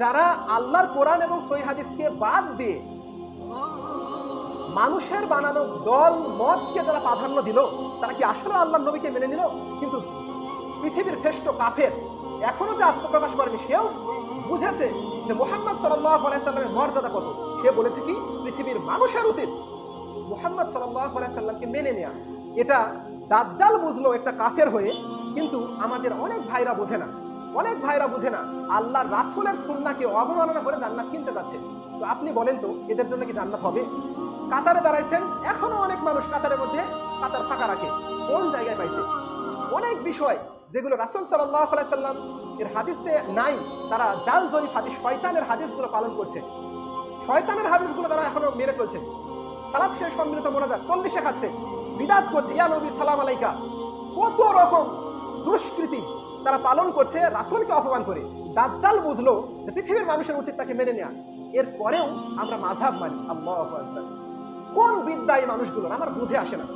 যারা আল্লাহর কোরআন এবং সহি হাদিসকে বাদ দিয়ে মানুষের বানানো দল, মতকে যারা প্রাধান্য দিল, তারা কি আসলে আল্লাহর নবীকে মেনে নিল? কিন্তু পৃথিবীর শ্রেষ্ঠ কাফের এখনও যে আত্মপ্রকাশ করেনি, সেও বুঝেছে যে মোহাম্মদ সাল্লাহ আলাইসাল্লামের মর্যাদা কত। সে বলেছে কি, পৃথিবীর মানুষের উচিত মোহাম্মদ সাল্লাহ আলাইসাল্লামকে মেনে নেয়া। এটা দাজ্জাল বুঝলো একটা কাফের হয়ে, কিন্তু আমাদের অনেক ভাইরা বোঝে না। অনেক ভাইরা বুঝে না, আল্লাহ রাসুলের সুন্নাকে অবমাননা করে জান্নাত কিনতে যাচ্ছে। তো আপনি বলেন তো, এদের জন্য কি জান্নাত হবে? কাতারে দাঁড়াইছেন, এখনও অনেক মানুষ কাতারের মধ্যে কাতার ফাঁকা রাখে, কোন জায়গায় পাইছে? অনেক বিষয় যেগুলো রাসুল সাল্লাম এর হাদিসে নাই, তারা জাল জয়ীফ হাদিস, শয়তানের হাদিসগুলো পালন করছে। শয়তানের হাদিসগুলো তারা এখনও মেরে চলছে। সালাদ শেষ, সম্মিলিত মোনাজাত, চল্লিশে খাচ্ছে। বিদাত করছে, ইয়া নবী, সালাম আলাইকা। কত রকম তারা পালন করছে, রাসুলকে অপমান করে। দাজ্জাল বুঝলো যে পৃথিবীর মানুষের উচিত তাকে মেনে নেওয়া এরপরেও আমরা মাঝাব মানি। আল্লাহ কোন বিদ্যা এই মানুষগুলোর? আমার বুঝে আসে না।